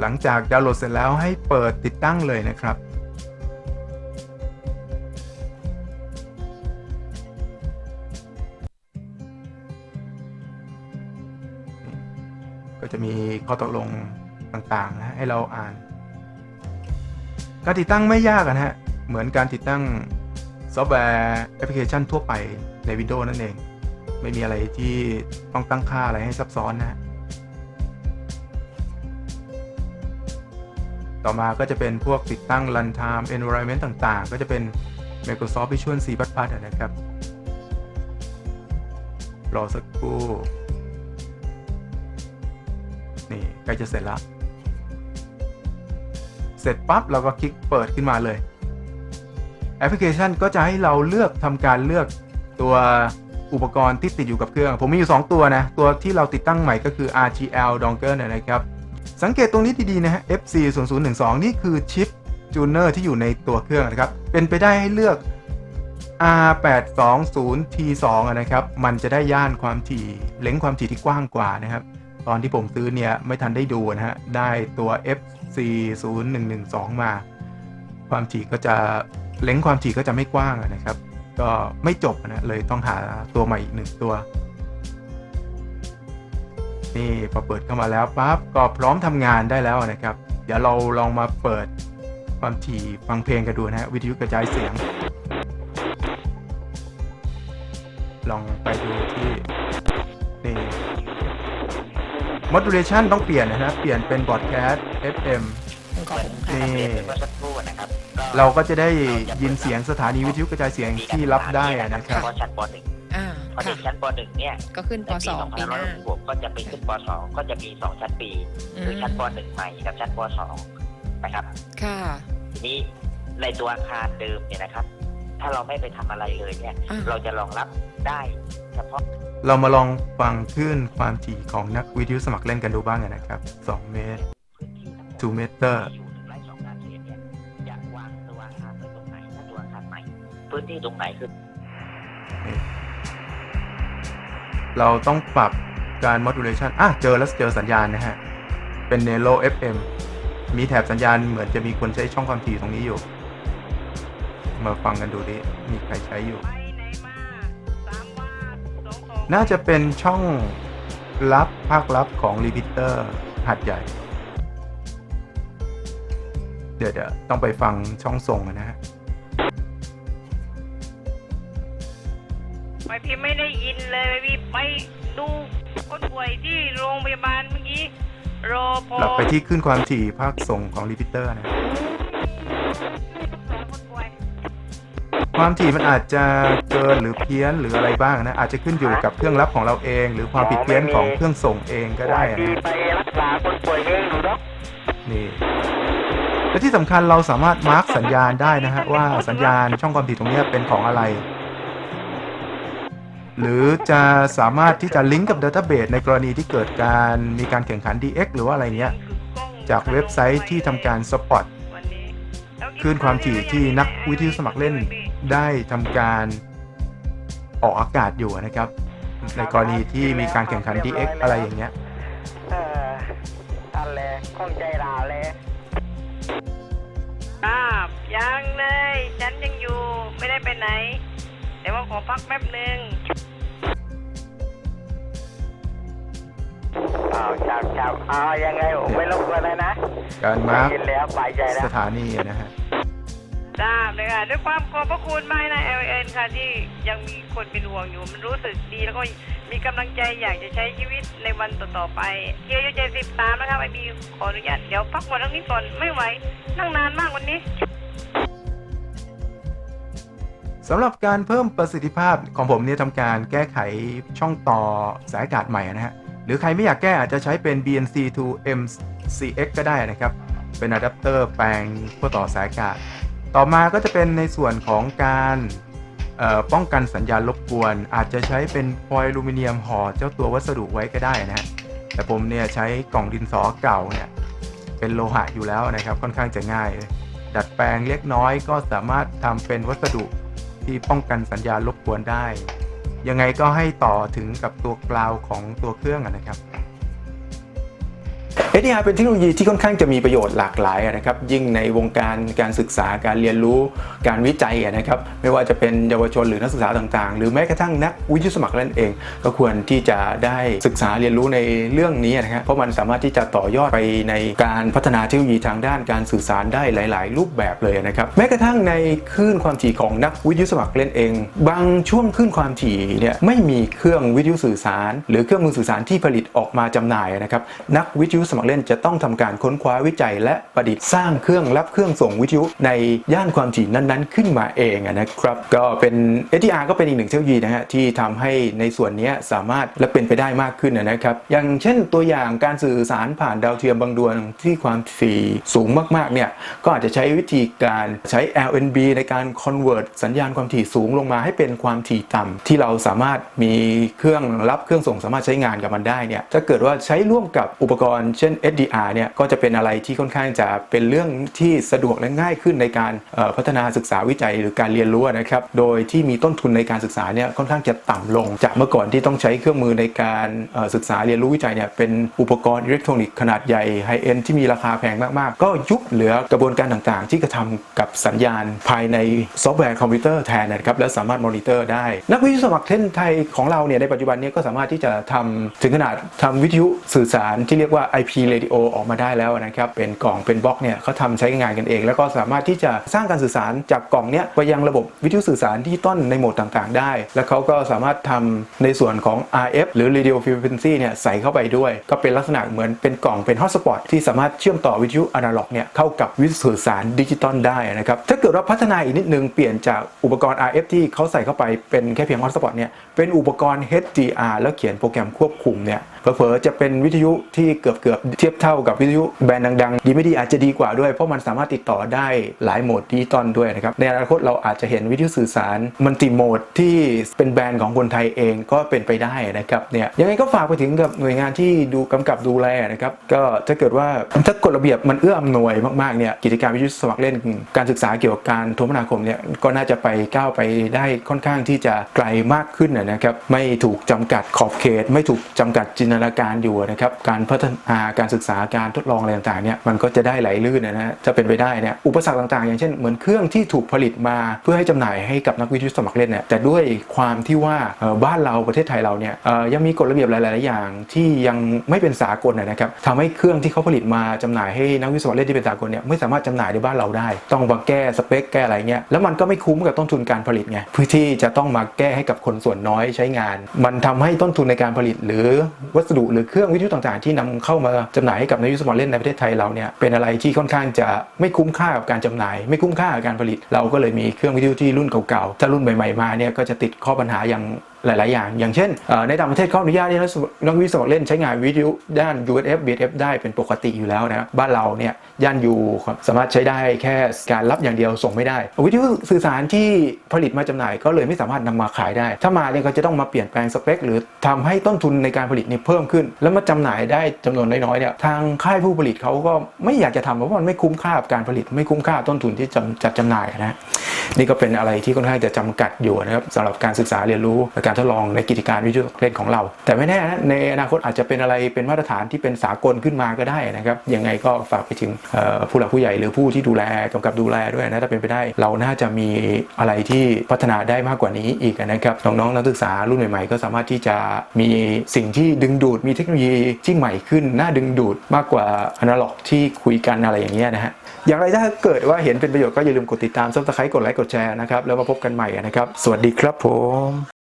หลังจากดาวน์โหลดเสร็จแล้วให้เปิดติดตั้งเลยนะครับ ก็จะมีข้อตกลงต่างๆนะให้เราอ่าน การติดตั้งไม่ยากนะฮะ เหมือนการติดตั้งซอฟต์แวร์แอปพลิเคชันทั่วไปใน Windows นั่นเอง ไม่มีอะไรที่ต้องตั้งค่าอะไรให้ซับซ้อนนะฮะ ต่อมาก็จะเป็นพวกติดตั้ง runtime environment ต่างๆ ก็จะเป็น Microsoft Visual C++ นะครับ รอสักครู่ นี่ใกล้จะเสร็จแล้วเสร็จปั๊บเราก็คลิกเปิดขึ้นมาเลย แอปพลิเคชันก็จะให้เราเลือกทำการเลือกตัวอุปกรณ์ที่ติดอยู่กับเครื่อง ผมมีอยู่ 2 ตัวนะ ตัวที่เราติดตั้งใหม่ก็คือ RTL dongle นะครับ สังเกตตรงนี้ดีๆนะฮะ FC 0 0 1 2นี่คือชิปจูเนอร์ที่อยู่ในตัวเครื่องนะครับ เป็นไปได้ให้เลือก R820T2 นะครับ มันจะได้ย่านความถี่เล็งความถี่ที่กว้างกว่านะครับ ตอนที่ผมซื้อเนี่ย ไม่ทันได้ดูนะฮะ ได้ตัว FC0112 มา ความถี่ก็จะเล็งความถี่ก็จะไม่กว้างนะครับ ก็ไม่จบนะ เลยต้องหาตัวใหม่อีกหนึ่งตัว นี่พอเปิดเข้ามาแล้วปั๊บก็พร้อมทำงานได้แล้วนะครับ เดี๋ยวเราลองมาเปิดความถี่ฟังเพลงกันดูนะฮะวิทยุกระจายเสียง ลองไปดูที่นี่ modulation ต้องเปลี่ยนนะฮะเปลี่ยนเป็น broadcast FM ขอบคุณค่ะนี่เรียนเป็นเมื่อสักครู่นะครับก็เราก็จะได้ยินเสียงสถานีวิทยุกระจายเสียงที่รับได้อะนะครับเฉ พาะชั้นป .1 อ่าพอเด็ค่ะกชั้นป .1 เนี่ยก็ขึ้นในปปีสองปีหน้า 2566ก็จะไปขึ้นป .2 ก็จะมี2ชั้นปี คือชั้นป .1 ใหม่กับชั้นป .2 นะครับ ค่ะ ทีนี้ในตัวอาคารเดิมเนี่ยนะครับ ถ้าเราไม่ไปทำอะไรเลยเนี่ย อ่า เราจะรองรับได้เฉพาะ เรามาลองฟังคลื่นความถี่ของนักวิทยุสมัครเล่นกันดูบ้างนะครับ 2 เมตรพื้นที่ทั้งหมด2เมตรที่อยู่หนึ่งไร่สองงานเศษเนี่ยจะวางตัวอาคารไว้ตรงไหนถ้าตัวอาคารใหม่พื้นที่ตรงไหนคือเร เราต้องปรับการ modulation อะ เจอแล้วเจอสัญญาณนะฮะ เป็น Nelo FM มีแถบสัญญาณเหมือนจะมีคนใช้ช่องความถี่ตรงนี้อยู่ มาฟังกันดูดิ มีใครใช้อยู่ น่าจะเป็นช่องรับภาคลับของ Repeater หัดใหญ่ เดี๋ยวเดี๋ยวต้องไปฟังช่องส่งนะฮะ คนป่วยที่โรงพยาบาลเมื่อกี้รอพอเราไปที่ขึ้นความถี่ภาคส่งของ Repeater นะคนป่วยความถี่มันอาจจะเกินหรือเพี้ยนหรืออะไรบ้างนะ อาจจะขึ้นอยู่กับเครื่องรับของเราเอง หรือความผิดเพี้ยนของเครื่องส่งเองก็ได้อะดีนะไปรักษาคนป่วยเองหรือเนาะนี่และที่สำคัญเราสามารถมาร์กสัญญาณได้นะฮะว่าสัญญาณช่องความถี่ตรงเนี้ยเป็นของอะไร หรือจะสามารถที่จะลิงก์กับดัตเตอร์เบสในกรณีที่เกิดการมีการแข่งขัน DX หรือว่าอะไรเนี้ย จากเว็บไซต์ที่ทำการสปอตคลื่นความถี่ที่นักวิทยุสมัครเล่นได้ทำการออกอากาศอยู่นะครับ ในกรณีที่มีการแข่งขัน DX อะไรอย่างเงี้ยเออนั่นแหละข้องใจราเลยอ่ายังเลย ฉันยังอยู่ไม่ได้ไปไหน แต่ว่าขอพักแป๊บหนึ่ง อ้าวจับจับอ้าวยังไงผมไม่รบกวนเลยนะการมาร์กได้ยินแล้วสบายใจแล้วสถานีนะฮะทราบเลยค่ะด้วยความขอบพระคุณมากนะ LN ค่ะที่ยังมีคนเป็นห่วงอยู่ มันรู้สึกดีแล้วก็มีกำลังใจอยากจะใช้ชีวิตในวันต่อๆไปเที่ยวเจ็ดสิบสามนะครับไอบีขออนุญาตเดี๋ยวพักผ่อนตรงนี้ก่อนไม่ไหวนั่งนานมากวันนี้สำหรับการเพิ่มประสิทธิภาพของผมเนี่ยทำการแก้ไขช่องต่อสายอากาศใหม่นะฮะ หรือใครไม่อยากแก้อาจจะใช้เป็น BNC to MCX ก็ได้นะครับ เป็นอะแดปเตอร์แปลงเพื่อต่อสายอากาศต่อมาก็จะเป็นในส่วนของการป้องกันสัญญาณรบกวน อาจจะใช้เป็นฟอยล์ลูมิเนียมห่อเจ้าตัววัสดุไว้ก็ได้นะฮะแต่ผมเนี่ยใช้กล่องดินสอเก่าเนี่ยเป็นโลหะอยู่แล้วนะครับค่อนข้างจะง่ายเลยดัดแปลงเล็กน้อยก็สามารถทำเป็นวัสดุที่ป้องกันสัญญาณรบกวนได้ ยังไงก็ให้ต่อถึงกับตัวกราวของตัวเครื่องนะครับ SDR เป็นเทคโนโลยีที่ค่อนข้างจะมีประโยชน์หลากหลายนะครับยิ่งในวงการการศึกษาการเรียนรู้การวิจัยนะครับไม่ว่าจะเป็นเยาวชนหรือนักศึกษาต่างๆ หรือแม้กระทั่งนักวิทยาสมัครนั่นเอง ก็ควรที่จะได้ศึกษาเรียนรู้ในเรื่องนี้นะครับเพราะมันสามารถที่จะต่อยอดไปในการพัฒนาเทคโนโลยีทางด้านการสื่อสารได้หลาย ๆ รูปแบบเลยนะครับแม้กระทั่งในคลื่นความถี่ของนักวิทยุสมัครเล่นเอง บางช่วงคลื่นความถี่เนี่ยไม่มีเครื่องวิทยุสื่อสาร หรือเครื่องมือสื่อสารที่ผลิตออกมาจำหน่ายนะครับนักวิทยุสมัครเล่นจะต้องทำการค้นคว้าวิจัย และประดิษฐ์สร้างเครื่องรับเครื่องส่งวิทยุในย่านความถี่นั้นๆ ขึ้นมาเองนะครับ ก็เป็น SDR ก็เป็นอีกหนึ่งเทคโนโลยีนะฮะที่ทำให้ในส่วนนี้สามารถและเป็นไปได้มากขึ้นนะครับ อย่างเช่นตัวอย่างการสื่อสารผ่านดาวเทียมบางดวงที่ความถี่สูงมากๆเนี่ยก็อาจจะใช้วิธีการใช้ LNB ในการ convert สัญญาณความถี่สูงลงมาให้เป็นความถี่ต่ำที่เราสามารถมีเครื่องรับเครื่องส่งสามารถใช้งานกับมันได้เนี่ยถ้าเกิดว่าใช้ร่วมกับอุปกรณ์เช่น SDR เนี่ยก็จะเป็นอะไรที่ค่อนข้างจะเป็นเรื่องที่สะดวกและง่ายขึ้นในการพัฒนาศึกษาวิจัยหรือการเรียนรู้นะครับ โดยที่มีต้นทุนในการศึกษาเนี่ยค่อนข้างจะต่ำลง จากเมื่อก่อนที่ต้องใช้เครื่องมือในการศึกษาเรียนรู้วิจัยเนี่ยเป็นอุปกรณ์อิเล็กทรอนิกส์ขนาดใหญ่ไฮเอ็นที่มีราคาแพงมากๆ ก็ยุบเหลือกระบวนการต่างๆ ที่กระทำกับสัญญาณภายในซอฟต์แวร์คอมพิวเตอร์แทนนะครับและสามารถมอนิเตอร์ได้ นักวิทยุสมัครเท่นไทยของเราเนี่ยในปัจจุบันเนี้ก็สามารถที่จะทำถึงขนาดทำวิทยุสื่อสารที่เรียกว่า IP radio ออกมาได้แล้วนะครับ เป็นกล่องเป็นบล็อกเนี่ยเขาทำใช้งานกันเอง แล้วก็สามารถที่จะสร้างการสื่อสารจากกล่องเนี้ยไปยังระบบวิทยุสื่อสารที่ต้นในโหมดต่างๆ ได้ แล้วเขาก็สามารถทำในส่วนของ RF หรือ radio frequency เนี่ยใส่เข้าไปด้วย ก็เป็นลักษณะเหมือนเป็นกล่องเป็นฮอตสปอตที่สามารถเชื่อมต่อวิทยุอนาล็อกเนี่ยเข้ากับวิทยุสื่อสารดิจิตอลได้นะครับถ้าเกิดว่าพัฒนาอีกนิดนึงเปลี่ยนจากอุปกรณ์ RF ที่เขาใส่เข้าไปเป็นแค่เพียงฮอตสปอตเนี่ยเป็นอุปกรณ์ HDR แล้วเขียนโปรแกรมควบคุมเนี่ยเผลอๆจะเป็นวิทยุที่เกือบเกือบๆเทียบเท่ากับวิทยุแบรนด์ดังๆ ดีไม่ดีอาจจะดีกว่าด้วย เพราะมันสามารถติดต่อได้หลายโหมดดิจิตอลด้วยนะครับ ในอนาคตเราอาจจะเห็นวิทยุสื่อสารมัลติโหมดที่เป็นแบรนด์ของคนไทยเองก็เป็นไปได้นะครับเนี่ยยังไงก็ฝากไปถึงกับหน่วยงานที่ดูกำกับดูแลนะครับก็ถ้าเกิดว่าถ้ากฎระเบียบมันเอื้ออำนวยมากๆเนี่ยกิจการวิทยุสมัครเล่นการศึกษาเกี่ยวกับการโทรคมนาคมเนี่ยก็น่าจะไปก้าวไปได้ค่อนข้างที่จะไกลมากขึ้นนะครับไม่ถูกจำกัดขอบเขต ไม่ถูกจำกัดจินนาการอยู่นะครับการพัฒนาการศึกษาการทดลองอะไรต่างๆเนี่ยมันก็จะได้ไหลลื่นนะฮะจะเป็นไปได้เนี่ยอุปสรรคต่างๆ อย่างเช่นเหมือนเครื่องที่ถูกผลิตมาเพื่อให้จำหน่ายให้กับนักวิทยุสมัครเล่นเนี่ยแต่ด้วยความที่ว่าบ้านเราประเทศไทยเราเนี่ยยังมีกฎระเบียบหลายๆอย่างที่ยังไม่เป็นสากลนะนะครับทำให้เครื่องที่เขาผลิตมาจำหน่ายให้นักวิทยุสมัครเล่นที่เป็นสากลเนี่ยไม่สามารถจำหน่ายในบ้านเราได้ ต้องมาแก้สเปคแก้อะไรเงี้ยแล้วมันก็ไม่คุ้มกับต้นทุนการผลิตไงเพื่อที่จะต้องมาแก้ให้กับคนส่วนน้อยใช้งาน มันทำให้ต้นทุนในการผลิตหรือวัสดุหรือเครื่องวิทยุต่างๆ ที่นำเข้ามาจำหน่ายให้กับนักวิทยุสมอลเล่นในประเทศไทยเราเนี่ยเป็นอะไรที่ค่อนข้างจะไม่คุ้มค่ากับการจำหน่าย ไม่คุ้มค่ากับการผลิต เราก็เลยมีเครื่องวิทยุที่รุ่นเก่าๆถ้ารุ่นใหม่ๆมาเนี่ยก็จะติดข้อปัญหาอย่างหลาย ๆ อย่าง อย่างเช่น ในต่างประเทศเขาอนุญาตให้นักวิทยุสมัครเล่นใช้งานวิทยุด้าน UHF BHF ได้เป็นปกติอยู่แล้วนะบ้านเราเนี่ยย่านยูสามารถใช้ได้แค่การรับอย่างเดียวส่งไม่ได้ วิทยุสื่อสารที่ผลิตมาจำหน่ายก็เลยไม่สามารถนำมาขายได้ ถ้ามาเนี่ยก็จะต้องมาเปลี่ยนแปลงสเปค หรือทำให้ต้นทุนในการผลิตเนี่ยเพิ่มขึ้น แล้วมาจำหน่ายได้จำนวนน้อย ๆ เนี่ยทางค่ายผู้ผลิตเขาก็ไม่อยากจะทำเพราะว่ามันไม่คุ้มค่ากับการผลิตไม่คุ้มค่าต้นทุนที่จะจัดจำหน่ายนะนี่ก็เป็นอะไรที่ค่อนข้างจะจำกัดอยู่นะครับสำหรับการศึกษาเรียนรู้การทดลองในกิจการวิทยุเล่นของเรา แต่ไม่แน่นะในอนาคตอาจจะเป็นอะไรเป็นมาตรฐานที่เป็นสากลขึ้นมาก็ได้นะครับยังไงก็ฝากไปถึงผู้หลักผู้ใหญ่หรือผู้ที่ดูแลกำกับดูแลด้วยนะถ้าเป็นไปได้ เราน่าจะมีอะไรที่พัฒนาได้มากกว่านี้อีกนะครับน้องๆนักศึกษารุ่นใหม่ๆ ก็สามารถที่จะมีสิ่งที่ดึงดูดมีเทคโนโลยีที่ใหม่ขึ้นน่าดึงดูดมากกว่าอนาล็อกที่คุยกันอะไรอย่างเงี้ยนะฮะอย่างไรถ้าเกิดว่าเห็นเป็นประโยชน์ก็อย่าลืมกดติดตามซับสไครต์กดไลค์กดแชร์นะครับแล้วมาพบกันใหม่นะครับ สวัสดีครับผม